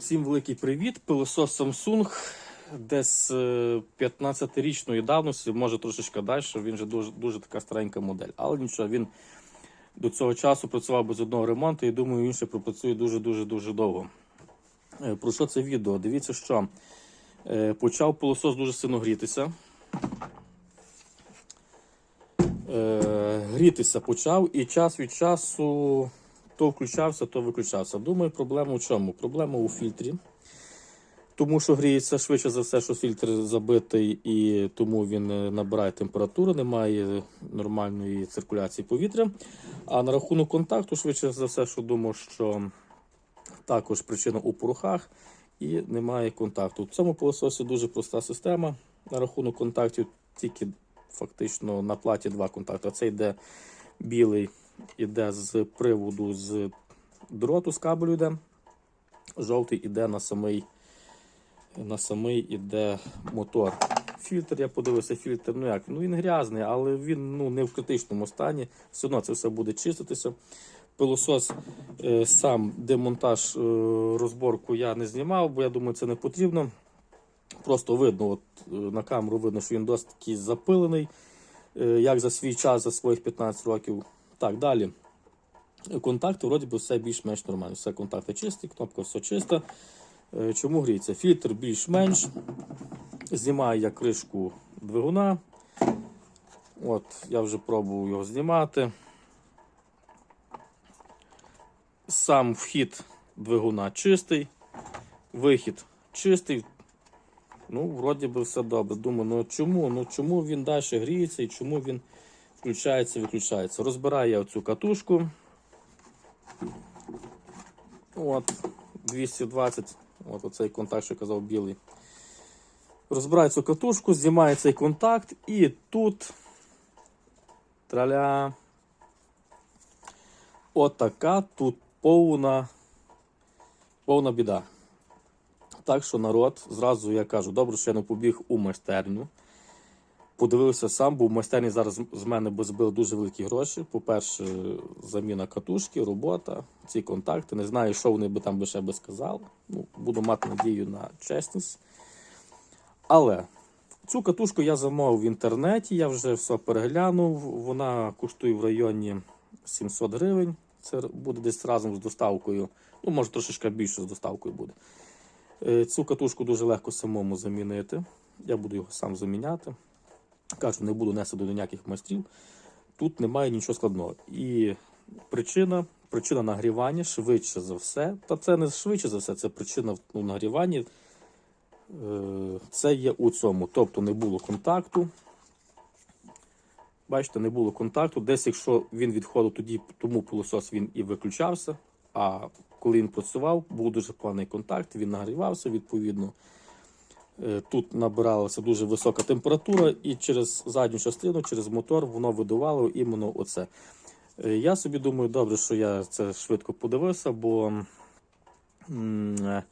Всім великий привіт. Пилосос Samsung десь е, 15-річної давності, може трошечки далі. Він вже дуже, дуже така старенька модель. Але нічого, він до цього часу працював без одного ремонту і думаю, він ще пропрацює дуже-дуже дуже довго. Е, Про що це відео? Дивіться, що е, почав пилосос дуже сильно грітися. Е, Грітися почав і час від часу то включався, то виключався. Думаю, проблема в чому? Проблема у фільтрі. Тому що гріється швидше за все, що фільтр забитий, і тому він е, набирає температуру, немає нормальної циркуляції повітря. А на рахунок контакту, швидше за все, що думав, що також причина у порохах і немає контакту. В цьому пилососі дуже проста система. На рахунок контактів тільки фактично на платі два контакти. Це йде білий, іде з приводу з дроту, з кабелю йде. Жовтий іде на самий, на самий іде мотор. Фільтр, я подивився, фільтр, ну як, ну він грязний, але він ну, не в критичному стані. Все одно це все буде чиститися. Пилосос е, сам демонтаж е, розборку я не знімав, бо я думаю, це не потрібно. Просто видно, от е, на камеру видно, що він досить такий запилений, е, як за свій час, за своїх 15 років. Так, далі. Контакти, вроді би, все більш-менш нормально. Все контакти чисті, кнопка все чиста. Е, Чому гріється? Фільтр більш-менш. Знімаю я кришку двигуна. От, я вже пробував його знімати. Сам вхід двигуна чистий, вихід чистий. Ну, вроді би все добре. Думаю, ну чому? Ну чому він далі гріється і чому він включається, виключається? Розбираю я оцю катушку. От, 220, от оцей контакт, що казав, білий. Розбираю цю катушку, знімаю цей контакт, і тут траля. Отака тут повна, повна біда. Так що народ, зразу я кажу, добре, що я не побіг у майстерню. Подивився сам, бо в майстерні зараз з мене би збили дуже великі гроші. По-перше, заміна катушки, робота, ці контакти. Не знаю, що вони би там би ще би сказали. Ну, буду мати надію на чесність. Але цю катушку я замовив в інтернеті, я вже все переглянув. Вона коштує в районі 700 гривень. Це буде десь разом з доставкою. Ну, може, трошечки більше з доставкою буде. Е, Цю катушку дуже легко самому замінити. Я буду його сам заміняти. Кажу, не буду нести до ніяких майстрів. Тут немає нічого складного. І причина, причина нагрівання швидше за все. Та це не швидше за все, це причина в нагріванні. Е, Це є у цьому. Тобто не було контакту. Бачите, не було контакту. Десь, якщо він відходив, тоді тому пилосос він і виключався. А коли він працював, був дуже поганий контакт, він нагрівався відповідно. Е, Тут набиралася дуже висока температура, і через задню частину, через мотор, воно видувало іменно оце. Е, Я собі думаю, добре, що я це швидко подивився, бо е,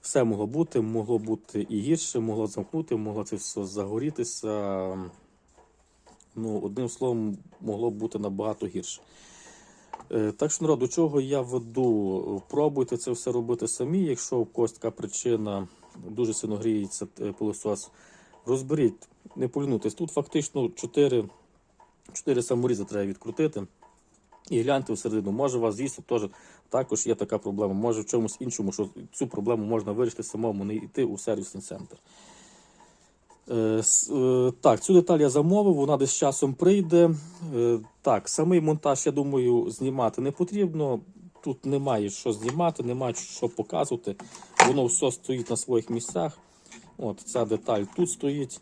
все могло бути, могло бути і гірше, могло замкнути, могло це все загорітися. Ну, одним словом, могло бути набагато гірше. Так що, народ, до чого я веду? Пробуйте це все робити самі. Якщо у когось така причина дуже сильно гріється е, пилосос, розберіть, не полінуйтесь. Тут фактично 4, 4 саморізи треба відкрутити. І гляньте всередину, може у вас дійсно теж також є така проблема. Може в чомусь іншому, що цю проблему можна вирішити самому, не йти у сервісний центр. Е, е, Так, цю деталь я замовив, вона десь часом прийде. Е, Так, самий монтаж, я думаю, знімати не потрібно. Тут немає що знімати, немає що показувати. Воно все стоїть на своїх місцях. От ця деталь тут стоїть.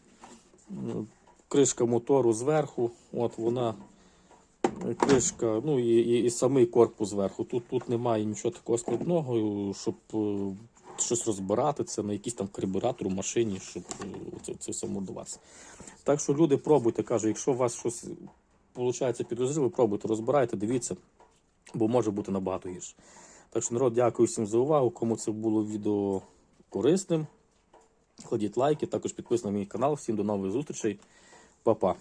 Кришка мотору зверху. От вона. Кришка, ну і, і, і самий корпус зверху. Тут, тут немає нічого такого складного, щоб е, щось розбирати, це на якийсь там карбюратор у машині, щоб е, це, це все модуватися. Так що люди пробуйте, кажу, якщо у вас щось виходить підозріло, пробуйте, розбирайте, дивіться, бо може бути набагато гірше. Так що, народ, дякую всім за увагу. Кому це було відео корисним. Кладіть лайки, також підписуйтесь на мій канал. Всім до нових зустрічей. Па-па.